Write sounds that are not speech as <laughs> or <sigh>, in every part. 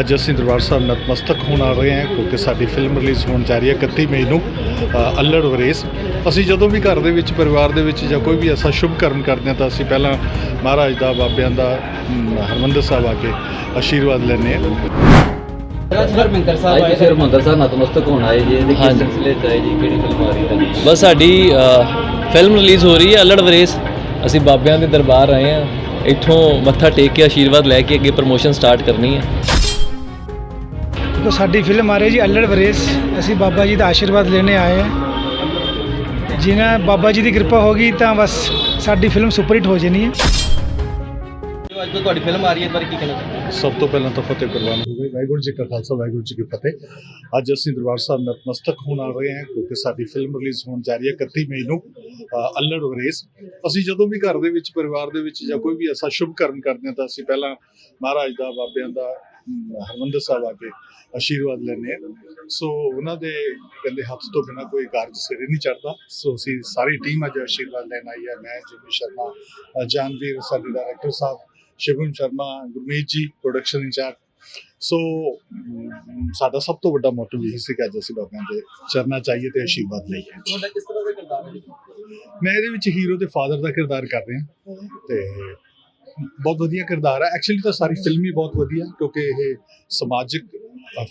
ਅੱਜ ਅਸੀਂ ਦਰਬਾਰ ਸਾਹਿਬ ਨਤਮਸਤਕ ਹੋਣ ਆ ਰਹੇ ਹਾਂ ਕਿਉਂਕਿ ਸਾਡੀ ਫਿਲਮ ਰਿਲੀਜ਼ ਹੋਣ ਜਾ ਰਹੀ ਹੈ 31 ਮਈ ਨੂੰ ਅੱਲੜ ਵਰੇਸ। ਅਸੀਂ ਜਦੋਂ ਵੀ ਘਰ ਦੇ ਵਿੱਚ ਪਰਿਵਾਰ ਦੇ ਵਿੱਚ ਜਾਂ ਕੋਈ ਵੀ ਐਸਾ ਸ਼ੁਭ ਕਰਮ ਕਰਦੇ ਹਾਂ ਤਾਂ ਅਸੀਂ ਪਹਿਲਾਂ ਮਹਾਰਾਜ ਦਾ ਬਾਬਿਆਂ ਦਾ ਹਰਿਮੰਦਰ ਸਾਹਿਬ ਆ ਕੇ ਆਸ਼ੀਰਵਾਦ ਲੈਂਦੇ ਹਾਂ। ਹਰਮਿੰਦਰ ਸਾਹਿਬ ਅੱਜ ਆਏ ਤੁਸੀਂ ਹਰਮੰਦਰ ਸਾਹਿਬ ਨਤਮਸਤਕ ਹੋਣ ਆਏ ਜੀ ਇਹਦੇ ਕੀ ਹਾਂਜੀ। ਸਿਲਸਿਲੇ ਚ ਆਏ ਜੀ ਕਿਹੜੀ ਫਿਲਮ ਆ ਰਹੀ ਹੈ ਬਸ ਸਾਡੀ ਫਿਲਮ ਰਿਲੀਜ਼ ਹੋ ਰਹੀ ਹੈ ਅਲੜ ਵਰੇਸ। ਅਸੀਂ ਬਾਬਿਆਂ ਦੇ ਦਰਬਾਰ ਆਏ ਆ ਇੱਥੋਂ ਮੱਥਾ ਟੇਕ ਕੇ ਆਸ਼ੀਰਵਾਦ ਲੈ ਕੇ ਅੱਗੇ ਪ੍ਰਮੋਸ਼ਨ ਸਟਾਰਟ ਕਰਨੀ ਹੈ। ਤੋਂ ਸਾਡੀ ਫਿਲਮ ਆ ਰਹੀ ਜੀ ਅਲੜ ਵਰੇਸ। ਅਸੀਂ ਬਾਬਾ ਜੀ ਦਾ ਆਸ਼ੀਰਵਾਦ ਲੈਣੇ ਆਏ ਹਾਂ। ਜਿਨ੍ਹਾਂ ਬਾਬਾ ਜੀ ਦੀ ਕਿਰਪਾ ਹੋ ਗਈ ਤਾਂ ਬਸ ਸਾਡੀ ਫਿਲਮ ਸੁਪਰ ਹਿੱਟ ਹੋ ਜਾਣੀ ਹੈ। ਜੋ ਅੱਜ ਤੁਹਾਡੀ ਫਿਲਮ ਆ ਰਹੀ ਹੈ ਬਾਰੇ ਕੀ ਕਹਿਣਾ ਸਭ ਤੋਂ ਪਹਿਲਾਂ ਤਾਂ ਫਤਿਹ ਕੁਰਬਾਨ। ਹੋਵੇ ਵਾਹਿਗੁਰੂ ਜੀ ਕਾ ਖਾਲਸਾ ਵਾਹਿਗੁਰੂ ਜੀ ਕੀ ਫਤਿਹ। ਅੱਜ ਅਸੀਂ ਦਰਬਾਰ ਸਾਹਿਬ ਨਤਮਸਤਕ ਹੋਣ ਆ ਰਹੇ ਹਾਂ ਕਿਉਂਕਿ ਸਾਡੀ ਫਿਲਮ ਰਿਲੀਜ਼ ਹੋਣ ਜਾ ਰਹੀ ਹੈ 31 ਮਈ ਨੂੰ ਅੱਲੜ ਵਰੇਸ। ਅਸੀਂ ਜਦੋਂ ਵੀ ਘਰ ਦੇ ਵਿੱਚ ਪਰਿਵਾਰ ਦੇ ਵਿੱਚ ਜਾਂ ਕੋਈ ਵੀ ਐਸਾ ਸ਼ੁਭ ਕਰਨ ਕਰਦੇ ਹਾਂ ਤਾਂ ਅਸੀਂ ਪਹਿਲਾਂ ਮਹਾਰਾਜ ਦਾ ਬਾਬਿਆਂ ਦਾ ਹਰਿਮੰਦਰ ਸਾਹਿਬ ਆ ਕੇ ਆਸ਼ੀਰਵਾਦ ਹਾਂ ਸੋ ਉਹਨਾਂ ਦੇ ਕਹਿੰਦੇ ਹੱਥ ਤੋਂ ਬਿਨਾ ਕੋਈ ਕਾਰਜ ਸਿਰੇ ਨਹੀਂ ਚੜਦਾ ਸੋ ਅਸੀਂ ਸਾਰੀ ਟੀਮ ਅੱਜ ਆਸ਼ੀਰਵਾਦ ਲੈਣ ਆਈ ਹੈ ਮੈਂ ਜਿਮੀ ਸ਼ਰਮਾ ਜਾਨਵੀਰ ਸਾਡੇ ਡਾਇਰੈਕਟਰ ਸਾਹਿਬ ਸ਼ਿਵਮ ਸ਼ਰਮਾ ਗੁਰਮੀਤ ਜੀ ਪ੍ਰੋਡਕਸ਼ਨ ਇੰਚਾਰਜ ਸੋ ਸਾਡਾ ਸਭ ਤੋਂ ਵੱਡਾ ਮੋਟਿਵ ਇਹ ਸੀ ਕਿ ਅੱਜ ਅਸੀਂ ਬਾਬਿਆਂ ਦੇ ਚਰਨਾਂ ਚਾਹੀਏ ਤੇ ਆਸ਼ੀਰਵਾਦ ਲਈਏ। ਤੁਹਾਡਾ ਕਿਸ ਤਰ੍ਹਾਂ ਦਾ ਕਿਰਦਾਰ ਹੈ? ਮੈਂ ਇਹਦੇ ਵਿੱਚ ਹੀਰੋ ਦੇ ਫਾਦਰ ਦਾ ਕਿਰਦਾਰ ਕਰ ਰਿਹਾ। ਤੇ ਬਹੁਤ ਵਧੀਆ ਕਿਰਦਾਰ ਹੈ ਐਕਚੁਅਲੀ ਤਾਂ ਸਾਰੀ ਫਿਲਮ ਹੀ ਬਹੁਤ ਵਧੀਆ, ਕਿਉਂਕਿ ਇਹ ਸਮਾਜਿਕ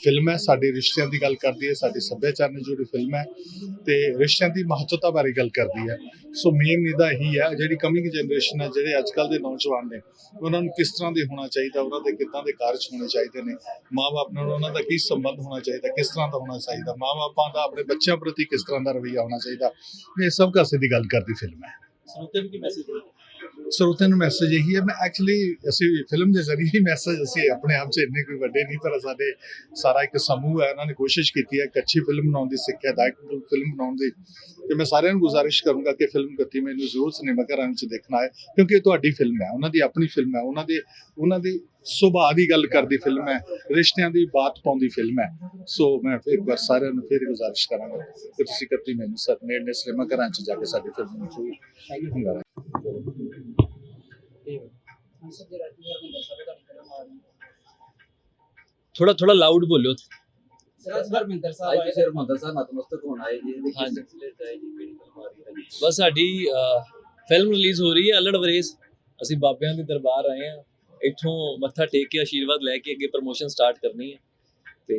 ਫਿਲਮ ਹੈ। ਸਾਡੇ ਰਿਸ਼ਤਿਆਂ ਦੀ ਗੱਲ ਕਰਦੀ ਹੈ, ਸਾਡੇ ਸੱਭਿਆਚਾਰ ਨਾਲ ਜੁੜੀ ਫਿਲਮ ਹੈ। ਤੇ ਰਿਸ਼ਤਿਆਂ ਦੀ ਮਹੱਤਤਾ ਬਾਰੇ ਗੱਲ ਕਰਦੀ ਹੈ। ਸੋ ਮੇਨ ਇਹਦਾ ਇਹੀ ਹੈ, ਜਿਹੜੀ ਕਮਿੰਗ ਜਨਰੇਸ਼ਨ ਹੈ, ਜਿਹੜੇ ਅੱਜ ਕੱਲ ਦੇ ਨੌਜਵਾਨ ਨੇ, ਉਹਨਾਂ ਨੂੰ ਕਿਸ ਤਰ੍ਹਾਂ ਦੇ ਹੋਣਾ ਚਾਹੀਦਾ, ਉਹਨਾਂ ਦੇ ਕਿੱਦਾਂ ਦੇ ਕਾਰਜ ਹੋਣੇ ਚਾਹੀਦੇ ਨੇ? ਮਾਪੇ ਨਾਲ ਉਹਨਾਂ ਦਾ ਕੀ ਸੰਬੰਧ ਹੋਣਾ ਚਾਹੀਦਾ, ਕਿਸ ਤਰ੍ਹਾਂ ਦਾ ਹੋਣਾ ਚਾਹੀਦਾ? ਮਾਪਿਆਂ ਦਾ, ਆਪਣੇ ਬੱਚਿਆਂ ਪ੍ਰਤੀ ਕਿਸ ਤਰ੍ਹਾਂ ਦਾ ਰਵੱਈਆ ਹੋਣਾ ਚਾਹੀਦਾ? ਇਹ ਸਭ ਕਾਸੇ ਦੀ ਗੱਲ ਕਰਦੀ ਫਿਲਮ ਹੈ। ਸਰੋਤੇ ਨੂੰ ਕੀ ਮੈਸੇਜ ਦੇਣਾ ਸਰੋਤਿਆਂ ਨੂੰ ਮੈਸੇਜ ਇਹੀ ਹੈ, ਮੈਂ ਐਕਚੁਅਲੀ ਅਸੀਂ ਫਿਲਮ ਦੇ ਜ਼ਰੀਏ ਹੀ ਮੈਸੇਜ ਅਸੀਂ ਆਪਣੇ ਆਪ 'ਚ ਇੰਨੇ ਕੋਈ ਵੱਡੇ ਨਹੀਂ, ਪਰ ਸਾਡੇ ਸਾਰਾ ਇੱਕ ਸਮੂਹ ਹੈ ਉਹਨਾਂ ਨੇ ਕੋਸ਼ਿਸ਼ ਕੀਤੀ ਹੈ ਇੱਕ ਅੱਛੀ ਫਿਲਮ ਬਣਾਉਣ ਦੀ ਸਿੱਖਿਆ ਫਿਲਮ ਬਣਾਉਣ ਦੀ। ਤੇ ਮੈਂ ਸਾਰਿਆਂ ਨੂੰ ਗੁਜ਼ਾਰਿਸ਼ ਕਰੂੰਗਾ ਕਿ ਫਿਲਮ ਗੱਤੀ ਮੈਨੂੰ ਜ਼ਰੂਰ ਸਿਨੇਮਾ ਘਰਾਂ ਵਿੱਚ ਦੇਖਣਾ ਹੈ, ਕਿਉਂਕਿ ਇਹ ਤੁਹਾਡੀ ਫਿਲਮ ਹੈ, ਉਹਨਾਂ ਦੀ ਆਪਣੀ ਫਿਲਮ ਹੈ, ਉਹਨਾਂ ਦੇ ਉਹਨਾਂ ਦੇ ਸੁਭਾਅ ਦੀ ਗੱਲ ਕਰਦੀ ਫਿਲਮ ਹੈ, ਰਿਸ਼ਤਿਆਂ ਦੀ ਬਾਤ ਪਾਉਂਦੀ ਫਿਲਮ ਹੈ। ਸੋ ਮੈਂ ਫਿਰ ਇੱਕ ਵਾਰ ਸਾਰਿਆਂ ਨੂੰ ਫਿਰ ਗੁਜ਼ਾਰਿਸ਼ ਕਰਾਂਗਾ ਕਿ ਤੁਸੀਂ ਗੱਤੀ ਮੈਨੂੰ ਸਰ ਨੇੜੇ ਸਿਨੇਮਾ ਘਰਾਂ 'ਚ ਜਾ ਕੇ ਸਾਡੀ ਫਿਲਮ ਨੂੰ ਜ਼ਰੂਰ ਥੋੜਾ ਥੋੜਾ ਲਾਊਡ ਬੋਲਿਓ ਸਰ ਅੱਜ ਅੱਜ ਸਾਹਿਬ ਹਰਮੰਦਰ ਨਤਮਸਤਕ ਹੋਣ ਆਏ ਜੀ ਇਹਦੇ ਕੀ ਹਾਂਜੀ। ਸਿਲਸਿਲੇ ਚ ਆਏ ਜੀ ਕਿਹੜੀ ਫਿਲਮ ਆ ਰਹੀ ਹੈ ਬਸ ਸਾਡੀ ਫਿਲਮ ਰਿਲੀਜ਼ ਹੋ ਰਹੀ ਹੈ ਅਲੜ ਵਰੇਸ ਅਸੀਂ ਬਾਬਿਆਂ ਦੇ ਦਰਬਾਰ ਆਏ ਆ ਇੱਥੋਂ ਮੱਥਾ ਟੇਕ ਕੇ ਆਸ਼ੀਰਵਾਦ ਲੈ ਕੇ ਅੱਗੇ ਪ੍ਰਮੋਸ਼ਨ ਸਟਾਰਟ ਕਰਨੀ ਹੈ ਤੇ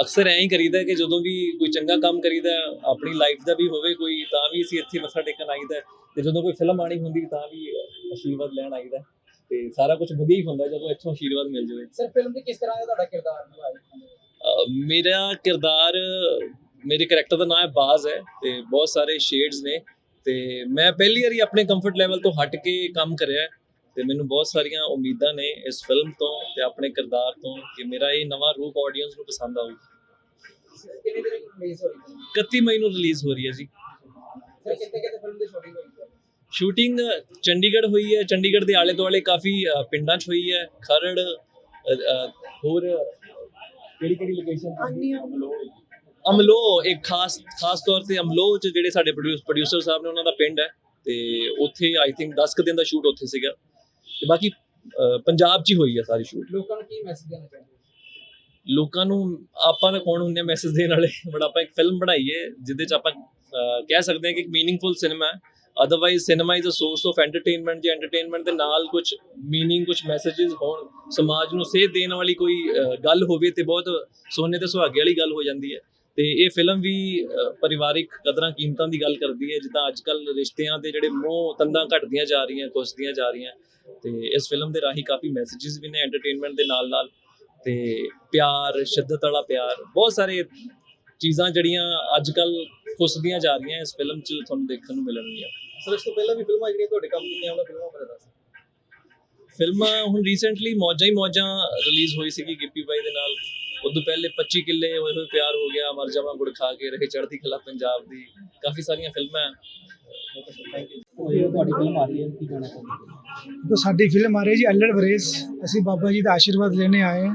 ਅਕਸਰ ਐਂ ਹੀ ਕਰੀਦਾ ਕਿ ਜਦੋਂ ਵੀ ਕੋਈ ਚੰਗਾ ਕੰਮ ਕਰੀਦਾ ਆਪਣੀ ਲਾਈਫ ਦਾ ਵੀ ਹੋਵੇ ਕੋਈ ਤਾਂ ਵੀ ਅਸੀਂ ਇੱਥੇ ਮੱਥਾ ਟੇਕਣ ਆਈਦਾ ਤੇ ਜਦੋਂ ਕੋਈ ਫਿਲਮ ਆਣੀ ਹੁੰਦੀ ਤਾਂ ਵੀ ਆਸ਼ੀਰਵਾਦ ਲੈਣ ਆਈਦਾ ਤੇ ਸਾਰਾ ਕੁਝ ਵਧੀਆ ਹੀ ਹੁੰਦਾ ਜਦੋਂ ਇੱਥੋਂ ਆਸ਼ੀਰਵਾਦ ਮਿਲ ਜਾਵੇ। ਸਰ ਫਿਲਮ ਦੇ ਕਿਸ ਤਰ੍ਹਾਂ ਦਾ ਤੁਹਾਡਾ ਕਿਰਦਾਰ ਨਿਭਾਇਆ ਮੇਰਾ ਕਿਰਦਾਰ ਮੇਰੇ ਕਰੈਕਟਰ ਦਾ ਨਾਮ ਹੈ ਬਾਜ਼ ਹੈ ਤੇ ਬਹੁਤ ਸਾਰੇ ਸ਼ੇਡਸ ਨੇ ਤੇ ਮੈਂ ਪਹਿਲੀ ਵਾਰੀ ਆਪਣੇ ਕੰਫਰਟ ਲੈਵਲ ਤੋਂ ਹਟ ਕੇ ਕੰਮ ਕਰਿਆ ਤੇ ਮੈਨੂੰ ਬਹੁਤ ਸਾਰੀਆਂ ਉਮੀਦਾਂ ਨੇ ਇਸ ਫਿਲਮ ਤੋਂ ਤੇ ਆਪਣੇ ਕਿਰਦਾਰ ਤੋਂ ਕਿ ਮੇਰਾ ਇਹ ਨਵਾਂ ਰੂਪ ਆਡੀਅנס ਨੂੰ ਪਸੰਦ ਆਊਗਾ ਕਿੰਨੀ ਤਰੀਕ ਰਿਲੀਜ਼ ਹੋਈ? ਹੈ 31 ਮਈ ਨੂੰ ਰਿਲੀਜ਼ ਹੋ ਰਹੀ ਹੈ ਜੀ। ਸਰ ਕਿੱਥੇ ਕਿੱਥੇ ਫਿਲਮ ਸ਼ੂਟਿੰਗ ਚੰਡੀਗੜ੍ਹ ਹੋਈ ਹੈ। ਚੰਡੀਗੜ੍ਹ ਦੇ ਆਲੇ ਦੁਆਲੇ ਕਾਫੀ ਅ, ਪਿੰਡਾਂ 'ਚ ਹੋਈ ਹੈ। ਖਰੜ ਅ, ਅ, ਹੋਰ ਕਿਹੜੀ ਕਿਹੜੀ ਲੋਕੇਸ਼ਨ ਅਮਲੋ ਇੱਕ ਖਾਸ ਖਾਸ ਤੌਰ ਤੇ ਅਮਲੋ 'ਚ ਜਿਹੜੇ ਸਾਡੇ ਪ੍ਰੋਡਿਊਸਰ ਸਾਹਿਬ ਨੇ ਉਹਨਾਂ ਦਾ ਪਿੰਡ ਹੈ। ਤੇ ਉੱਥੇ ਆਈ ਥਿੰਕ 10 ਕੁ ਦਿਨ ਦਾ ਸ਼ੂਟ ਉੱਥੇ ਸੀਗਾ। ਤੇ ਬਾਕੀ ਅ, ਪੰਜਾਬ 'ਚ ਹੀ ਹੋਈ ਹੈ ਸਾਰੀ ਸ਼ੂਟ ਲੋਕਾਂ ਨੂੰ ਕੀ ਮੈਸੇਜ ਦੇਣਾ ਚਾਹੁੰਦੇ ਹੋ? ਲੋਕਾਂ ਨੂੰ ਆਪਾਂ ਤਾਂ ਕੌਣ ਹੁੰਦੇ ਮੈਸੇਜ ਦੇਣ ਵਾਲੇ? <laughs> ਬਟ ਆਪਾਂ ਇੱਕ ਫਿਲਮ ਬਣਾਈ ਹੈ ਜਿਹਦੇ 'ਚ ਆਪਾਂ ਅਹ, ਕਹਿ ਸਕਦੇ ਹਾਂ ਕਿ ਇੱਕ ਮੀਨਿੰਗਫੁਲ ਸਿਨੇਮਾ ਹੈ। Otherwise cinema is a source of entertainment ਜੇ ਐਂਟਰਟੇਨਮੈਂਟ ਦੇ ਨਾਲ ਕੁਝ मीनिंग ਕੁਝ ਮੈਸੇजेस ਹੋਣ, ਸਮਾਜ ਨੂੰ ਸੇਧ ਦੇਣ ਵਾਲੀ ਕੋਈ ਗੱਲ ਹੋਵੇ ਤੇ ਬਹੁਤ ਸੋਨੇ ਤੇ ਸੁਹਾਗੇ ਵਾਲੀ ਗੱਲ ਹੋ ਜਾਂਦੀ ਹੈ। ਤੇ ਇਹ ਫਿਲਮ ਵੀ ਪਰਿਵਾਰਿਕ ਕਦਰਾਂ ਕੀਮਤਾਂ ਦੀ ਗੱਲ ਕਰਦੀ ਹੈ। ਜਿੱਦਾਂ ਅੱਜ ਕੱਲ ਰਿਸ਼ਤਿਆਂ ਦੇ ਜਿਹੜੇ ਮੋਹ ਤੰਦਾਂ ਘਟਦੀਆਂ ਜਾ ਰਹੀਆਂ ਕੁਸਦੀਆਂ ਜਾ ਰਹੀਆਂ। ਤੇ ਇਸ ਫਿਲਮ ਦੇ ਰਾਹੀਂ ਕਾਫੀ ਮੈਸੇजेस ਵੀ ਨੇ ਐਂਟਰਟੇਨਮੈਂਟ ਦੇ ਨਾਲ ਨਾਲ ਤੇ ਪਿਆਰ, ਸ਼ਿੱਦਤ ਵਾਲਾ ਪਿਆਰ, ਬਹੁਤ ਸਾਰੇ ਚੀਜ਼ਾਂ ਜਿਹੜੀਆਂ ਅੱਜ ਕੱਲ ਖੁੱਸਦੀਆਂ ਜਾ ਰਹੀਆਂ ਇਸ ਫਿਲਮ 'ਚ ਤੁਹਾਨੂੰ ਦੇਖਣ ਨੂੰ ਮਿਲਣਗੀਆਂ। ਸਰ ਇਸ ਤੋਂ ਪਹਿਲਾਂ ਵੀ ਫਿਲਮਾਂ ਜਿਹੜੀਆਂ ਤੁਹਾਡੇ ਕੰਮ ਕੀਤੀਆਂ ਉਹਨਾਂ ਫਿਲਮਾਂ ਬਾਰੇ ਦੱਸੋ ਫਿਲਮਾਂ ਹੁਣ ਰੀਸੈਂਟਲੀ ਮੌਜਾਂ ਹੀ ਮੌਜਾਂ ਰਿਲੀਜ਼ ਹੋਈ ਸੀਗੀ ਗਿੱਪੀ ਬਾਈ ਦੇ ਨਾਲ। ਉਦੋਂ ਪਹਿਲੇ 25 ਕਿੱਲੇ ਹੋਏ ਹੋਏ ਪਿਆਰ ਹੋ ਗਿਆ ਮਰ ਜਾਵਾਂ ਗੁੜ ਖਾ ਕੇ ਰਹੇ ਚੜ੍ਹਦੀ ਕਲਾ ਪੰਜਾਬ ਦੀ। ਕਾਫੀ ਸਾਰੀਆਂ ਫਿਲਮਾਂ। ਹੈ। ਥੈਂਕ ਯੂ ਤੁਹਾਡੀ ਫਿਲਮ ਆ ਰਹੀ ਹੈ ਕੀ ਹੋ? ਸਾਡੀ ਫਿਲਮ ਆ ਰਹੀ ਹੈ ਜੀ ਅੱਲੜ ਵਰੇਸ। ਅਸੀਂ ਬਾਬਾ ਜੀ ਦਾ ਆਸ਼ੀਰਵਾਦ ਲੈਣੇ ਆਏ ਹਾਂ।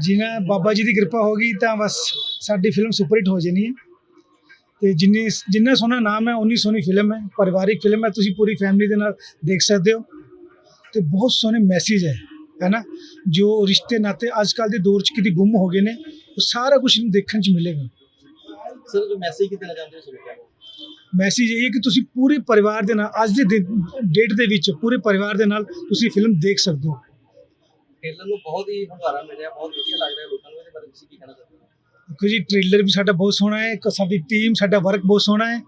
ਜਿਨ੍ਹਾਂ ਬਾਬਾ ਜੀ ਦੀ ਕਿਰਪਾ ਹੋਗੀ ਤਾਂ ਬਸ ਸਾਡੀ ਫਿਲਮ ਸੁਪਰ ਹਿੱਟ ਹੋ ਜਾਣੀ ਹੈ। ਤੇ ਜਿੰਨੀ ਜਿੰਨਾ ਸੋਹਣਾ ਨਾਮ ਹੈ ਉਨੀ ਸੋਹਣੀ ਫਿਲਮ ਹੈ ਪਰਿਵਾਰਿਕ ਫਿਲਮ ਹੈ ਤੁਸੀਂ ਪੂਰੀ ਫੈਮਿਲੀ ਦੇ ਨਾਲ ਦੇਖ ਸਕਦੇ ਹੋ। ਤੇ ਬਹੁਤ ਸੋਹਣੇ ਮੈਸੇਜ ਹੈ ਨਾ? ਜੋ ਰਿਸ਼ਤੇ ਨਾਤੇ ਅੱਜ ਕੱਲ੍ਹ ਦੇ ਦੌਰ 'ਚ ਕਿਤੇ ਗੁੰਮ ਹੋ ਗਏ ਨੇ ਉਹ ਸਾਰਾ ਕੁਝ ਇਹਨੂੰ ਦੇਖਣ 'ਚ ਮਿਲੇਗਾ। ਸਰ ਜੋ ਮੈਸੇਜ ਕੀ ਦੇਣਾ ਚਾਹੁੰਦੇ ਹੋ ਨੂੰ ਮੈਸੇਜ ਇਹ ਹੈ ਕਿ ਤੁਸੀਂ ਪੂਰੇ ਪਰਿਵਾਰ ਦੇ ਨਾਲ ਅੱਜ ਦੇ ਡੇਟ ਦੇ ਵਿੱਚ ਪੂਰੇ ਪਰਿਵਾਰ ਦੇ ਨਾਲ ਤੁਸੀਂ ਫਿਲਮ ਦੇਖ ਸਕਦੇ ਹੋ। ਟ੍ਰੇਲਰ ਨੂੰ ਬਹੁਤ ਹੀ ਹੁੰਗਾਰਾ ਮਿਲਿਆ ਬਹੁਤ ਵਧੀਆ ਲੱਗ ਰਿਹਾ ਲੋਕਾਂ ਨੂੰ ਇਹਦੇ ਬਾਰੇ ਤੁਸੀਂ ਕੀ ਕਹਿਣਾ ਚਾਹੁੰਦੇ ਹੋ ਦੇਖੋ ਜੀ ਟ੍ਰੇਲਰ ਵੀ ਸਾਡਾ ਬਹੁਤ ਸੋਹਣਾ ਹੈ ਇੱਕ ਸਾਡੀ ਟੀਮ ਸਾਡਾ ਵਰਕ ਬਹੁਤ ਸੋਹਣਾ ਹੈ।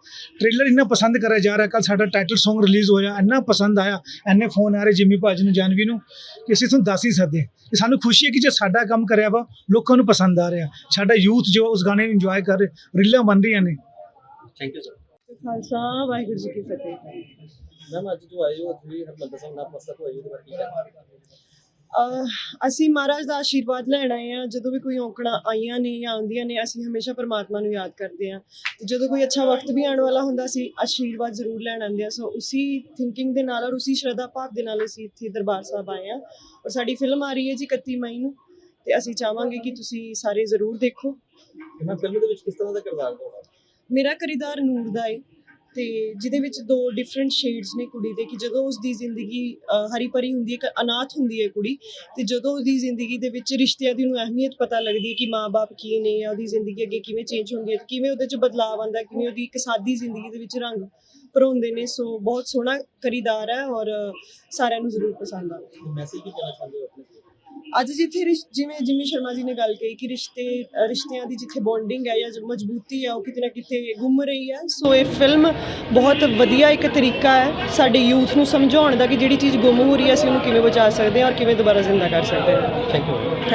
ਟ੍ਰੇਲਰ ਇੰਨਾ ਪਸੰਦ ਕਰਿਆ ਜਾ ਰਿਹਾ ਕੱਲ ਸਾਡਾ ਟਾਈਟਲ Song ਰਿਲੀਜ਼ ਹੋਇਆ ਇੰਨਾ ਪਸੰਦ ਆਇਆ ਇੰਨੇ ਫੋਨ ਆ ਰਹੇ ਜਿੰਮੀ ਭਾਜੀ ਨੂੰ ਜਾਨਵੀ ਨੂੰ ਕਿ ਅਸੀਂ ਤੁਹਾਨੂੰ ਦੱਸ ਹੀ ਸਕਦੇ। ਕਿ ਸਾਨੂੰ ਖੁਸ਼ੀ ਹੈ ਕਿ ਜੇ ਸਾਡਾ ਕੰਮ ਕਰਿਆ ਵਾ ਲੋਕਾਂ ਨੂੰ ਪਸੰਦ ਆ ਰਿਹਾ। ਸਾਡਾ ਯੂਥ ਜੋ ਉਸ ਗਾਣੇ ਨੂੰ ਇੰਜੋਏ ਕਰ ਰਿਹਾ ਰੀਲਾਂ ਬਣ ਰਹੀਆਂ ਨੇ। Thank you sir Khalsa Waheguru ji Ki Fateh. Ma'am ਅੱਜ ਜੋ ਆਏ ਹੋ ਤੁਸੀਂ ਹਰਮੰਦਰ ਸਾਹਿਬ ਨਾਲ ਮਸਤਕ ਹੋਏ ਉਹਦੇ ਬਾਰੇ ਕੀ ਕਹਿਣਾ ਅਹ ਅਸੀਂ ਮਹਾਰਾਜ ਦਾ ਆਸ਼ੀਰਵਾਦ ਲੈਣ ਆਏ ਆ ਜਦੋਂ ਵੀ ਕੋਈ ਔਕੜਾਂ ਆਈਆਂ ਨੇ ਜਾਂ ਆਉਂਦੀਆਂ ਨੇ ਅਸੀਂ ਹਮੇਸ਼ਾ ਪਰਮਾਤਮਾ ਨੂੰ ਯਾਦ ਕਰਦੇ ਆ ਤੇ ਜਦੋਂ ਕੋਈ ਅੱਛਾ ਵਕਤ ਵੀ ਆਉਣ ਵਾਲਾ ਹੁੰਦਾ ਸੀ ਆਸ਼ੀਰਵਾਦ ਜ਼ਰੂਰ ਲੈਣ ਆਉਂਦੇ ਆ ਸੋ ਉਸੇ ਥਿੰਕਿੰਗ ਦੇ ਨਾਲ ਔਰ ਉਸੇ ਸ਼ਰਧਾ ਭਾਵ ਦੇ ਨਾਲ ਅਸੀਂ ਇੱਥੇ ਦਰਬਾਰ ਸਾਹਿਬ ਆਏ ਆ ਔਰ ਸਾਡੀ ਫਿਲਮ ਆ ਰਹੀ ਹੈ ਜੀ 31 ਮਈ ਨੂੰ। ਤੇ ਅਸੀਂ ਚਾਹਾਂਗੇ ਕਿ ਤੁਸੀਂ ਸਾਰੇ ਜ਼ਰੂਰ ਦੇਖੋ। ਮੈਂ ਫਿਲਮ ਦੇ ਵਿੱਚ ਕਿਸ ਤਰ੍ਹਾਂ ਦਾ ਕਿਰਦਾਰ ਨਿਭਾਉਣਾ? ਮੇਰਾ ਕਿਰਦਾਰ ਨੂਰ ਦਾ ਏ। ਤੇ ਜਿਹਦੇ ਵਿੱਚ ਦੋ ਡਿਫਰੈਂਟ ਸ਼ੇਡਸ ਨੇ ਕੁੜੀ ਦੇ, ਕਿ ਜਦੋਂ ਉਸ ਦੀ ਜ਼ਿੰਦਗੀ ਹਰੀ ਭਰੀ ਹੁੰਦੀ ਹੈ, ਇੱਕ ਅਨਾਥ ਹੁੰਦੀ ਹੈ ਕੁੜੀ, ਤੇ ਜਦੋਂ ਉਹਦੀ ਜ਼ਿੰਦਗੀ ਦੇ ਵਿੱਚ ਰਿਸ਼ਤਿਆਂ ਦੀ ਨੂੰ ਅਹਿਮੀਅਤ ਪਤਾ ਲੱਗਦੀ ਹੈ ਕਿ ਮਾਪੇ ਕੀ ਨੇ, ਜਾਂ ਉਹਦੀ ਜ਼ਿੰਦਗੀ ਅੱਗੇ ਕਿਵੇਂ ਚੇਂਜ ਹੁੰਦੀ ਹੈ ਕਿਵੇਂ ਉਹਦੇ 'ਚ ਬਦਲਾਅ ਆਉਂਦਾ, ਕਿਵੇਂ ਉਹਦੀ ਇੱਕ ਸਾਦੀ ਜ਼ਿੰਦਗੀ ਦੇ ਵਿੱਚ ਰੰਗ ਭਰੋਂਦੇ ਨੇ, ਸੋ ਬਹੁਤ ਸੋਹਣਾ ਕਰੀਦਾਰ ਹੈ ਔਰ ਸਾਰਿਆਂ ਨੂੰ ਜ਼ਰੂਰ ਪਸੰਦ ਆਵੇਗਾ ਮੈਸੇਜ ਕੀ ਦੇਣਾ ਚਾਹੁੰਦੇ ਹੋ ਆਪਣੇ? ਅੱਜ ਜਿੱਥੇ ਰਿਸ਼- ਜਿਵੇਂ ਜਿਮੀ ਸ਼ਰਮਾ ਜੀ ਨੇ ਗੱਲ ਕਹੀ ਕਿ ਰਿਸ਼ਤੇ ਅ, ਰਿਸ਼ਤਿਆਂ ਦੀ ਜਿੱਥੇ ਬੌਂਡਿੰਗ ਹੈ ਜਾਂ ਜੋ ਮਜ਼ਬੂਤੀ ਹੈ ਉਹ ਕਿਤੇ ਨਾ ਕਿਤੇ ਗੁੰਮ ਰਹੀ ਹੈ। ਸੋ ਇਹ ਫਿਲਮ ਬਹੁਤ ਵਧੀਆ ਇੱਕ ਤਰੀਕਾ ਹੈ ਸਾਡੇ ਯੂਥ ਨੂੰ ਸਮਝਾਉਣ ਦਾ ਕਿ ਜਿਹੜੀ ਚੀਜ਼ ਗੁੰਮ ਹੋ ਰਹੀ ਹੈ ਅਸੀਂ ਉਹਨੂੰ ਕਿਵੇਂ ਬਚਾ ਸਕਦੇ ਹਾਂ ਔਰ ਕਿਵੇਂ ਦੁਬਾਰਾ ਜ਼ਿੰਦਾ ਕਰ ਸਕਦੇ ਹਾਂ। Thank you